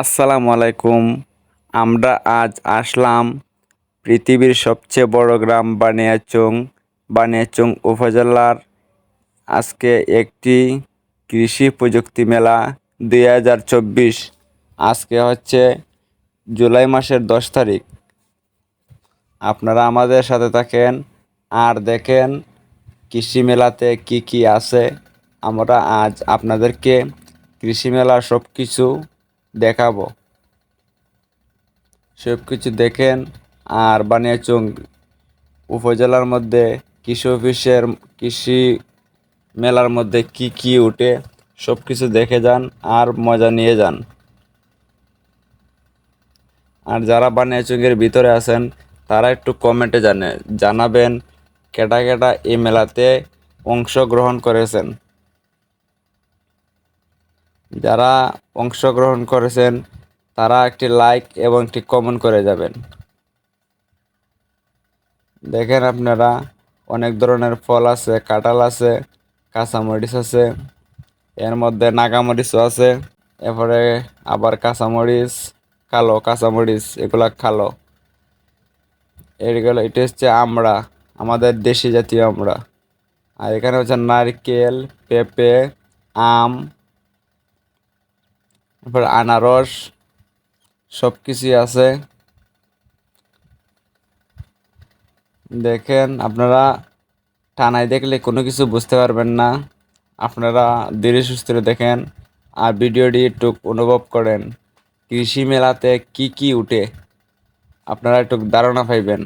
আসসালামু আলাইকুম। আমরা আজ আসলাম পৃথিবীর সবচেয়ে বড় গ্রাম বানিয়াচং বানিয়াচং উপজেলার আজকে একটি কৃষি প্রযুক্তি মেলা দুই হাজার চব্বিশ। আজকে হচ্ছে জুলাই মাসের দশ তারিখ। আপনারা আমাদের সাথে থাকেন আর দেখেন কৃষি মেলাতে কি কি আছে। আমরা আজ আপনাদেরকে কৃষি মেলার সব কিছু দেখাবো। সব কিছু দেখেন আর বানিয়াচং উপজেলার মধ্যে কৃষি অফিসের কৃষি মেলার মধ্যে কি কি উঠে সব কিছু দেখে যান আর মজা নিয়ে যান। আর যারা বানিয়াচুঙ্গের ভিতরে আছেন, তারা একটু কমেন্টে জানে জানাবেন কেটা কেটা এই মেলাতে অংশগ্রহণ করেছেন। যারা অংশগ্রহণ করেছেন, তারা একটি লাইক এবং একটি কমেন্ট করে যাবেন। দেখেন আপনারা, অনেক ধরনের ফল আছে, কাঁঠাল আছে, কাঁচামরিচ আছে, এর মধ্যে নাগামরিচও আছে, এরপরে আবার কাঁচামরিচ, কালো কাঁচামরিচ, এগুলা কালো। এগুলো এটা হচ্ছে আমড়া আমাদের দেশি জাতীয় আমড়া আর এখানে হচ্ছে নারকেল, পেঁপে, আম তারপর আনারস সব কিছুই আছে। দেখেন, আপনারা টানায় দেখলে কোনো কিছু বুঝতে পারবেন না। আপনারা ধীরে সুস্থে দেখেন আর ভিডিওটি একটু অনুভব করেন। কৃষি মেলাতে কি কি উঠে, আপনারা একটু ধারণা পাইবেন।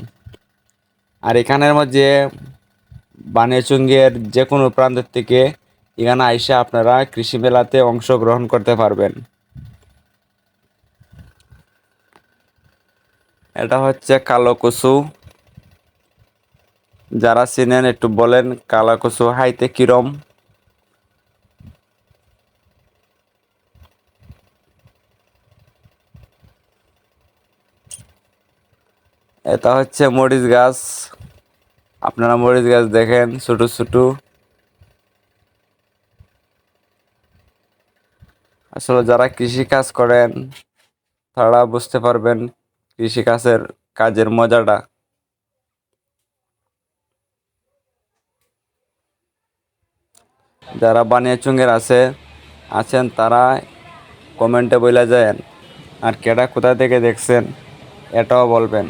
আর এখানের মধ্যে বানিয়াচুঙ্গের যে কোনো প্রান্তের থেকে এখানে আইসা আপনারা কৃষি মেলাতে অংশগ্রহণ করতে পারবেন। এটা হচ্ছে কালো কচু। যারা চিনেন একটু বলেন কালো কচু হাইতে কিরম। এটা হচ্ছে মরিচ গাছ। আপনারা মরিচ গাছ দেখেন ছোট ছোট। আসলে যারা কৃষি কাজ করেন, তারা বুঝতে পারবেন কৃষি কাজের মজাটা? যারা বানিয়াচুঙ্গের আছে, আছেন তারা কমেন্টে বলে যায় আর কেটা কোথা থেকে দেখছেন, এটাও বলবেন।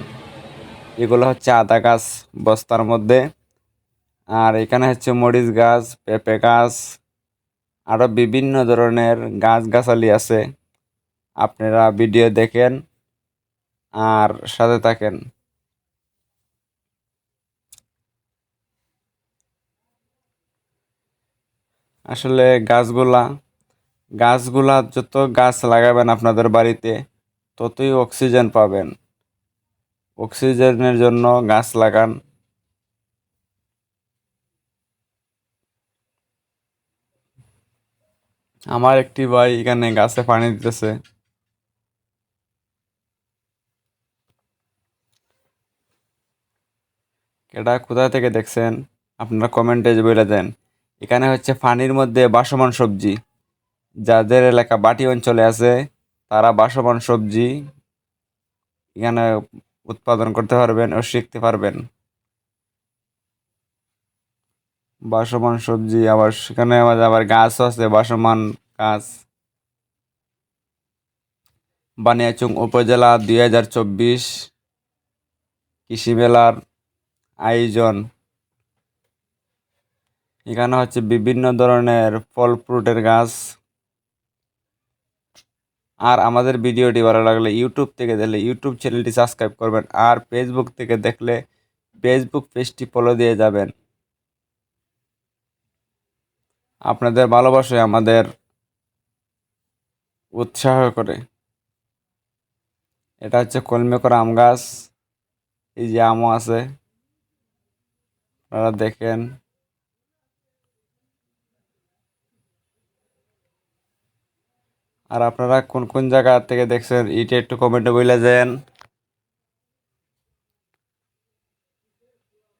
এগুলো হচ্ছে আদা গাছ বস্তার মধ্যে। আর এখানে হচ্ছে মরিচ গাছ, পেঁপে গাছ আরও বিভিন্ন ধরনের গাছ গাছালি আছে। আপনারা ভিডিও দেখেন আর সাথে থাকেন আসলে গাছগুলা গাছগুলা যত গাছ লাগাবেন আপনাদের বাড়িতে, ততই অক্সিজেন পাবেন। অক্সিজেনের জন্য গাছ লাগান। আমার একটি ভাই এখানে গাছে পানি দিতেছে। এটা কোথা থেকে দেখছেন? আপনারা কমেন্টে বলে দেন। এখানে হচ্ছে পানির মধ্যে বাসমান সবজি। যাদের এলাকা বাটি অঞ্চলে আছে, তারা বাসমান সবজি এখানে উৎপাদন করতে পারবেন ও শিখতে পারবেন। বাসমান সবজি, আবার সেখানে আমাদের আবার গাছও আছে, বাসমান গাছ। বানিয়াচং উপজেলা দুই হাজার চব্বিশ, কৃষি মেলার আয়োজন। এখানে হচ্ছে বিভিন্ন ধরনের ফল, ফ্রুটের গাছ। আর আমাদের ভিডিওটি ভালো লাগলে ইউটিউব থেকে দেখলে, ইউটিউব চ্যানেলটি সাবস্ক্রাইব করবেন। আর ফেসবুক থেকে দেখলে ফেসবুক পেজটি ফলো দিয়ে যাবেন। আপনাদের ভালোবাসায় আমাদের উৎসাহ করে। এটা হচ্ছে কলমে করা আম গাছ। এই যে আমও আছে। আপনারা দেখেন। আর আপনারা কোন কোন জায়গা থেকে দেখছেন, এটা একটু কমেন্টে বলে দেন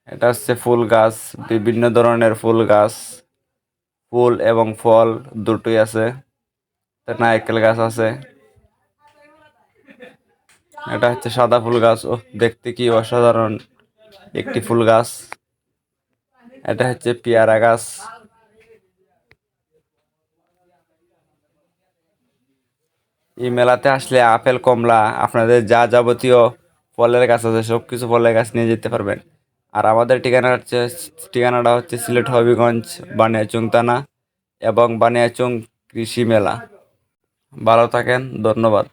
এটা হচ্ছে ফুল গাছ, বিভিন্ন ধরনের ফুল গাছ। ফুল এবং ফল দুটোই আছে। নারকেল গাছ আছে। এটা হচ্ছে সাদা ফুল গাছ। ও দেখতে কি অসাধারণ। একটি ফুল গাছ। এটা হচ্ছে পেয়ারা গাছ। এই মেলাতে আসলে আপেল, কমলা, আপনাদের যা যাবতীয় ফলের গাছ আছে সব কিছু ফলের গাছ নিয়ে যেতে পারবেন। আর আমাদের ঠিকানা হচ্ছে, ঠিকানাটা হচ্ছে সিলেট হবিগঞ্জ, বানিয়াচুং থানা এবং বানিয়াচুং কৃষি মেলা। ভালো থাকেন, ধন্যবাদ।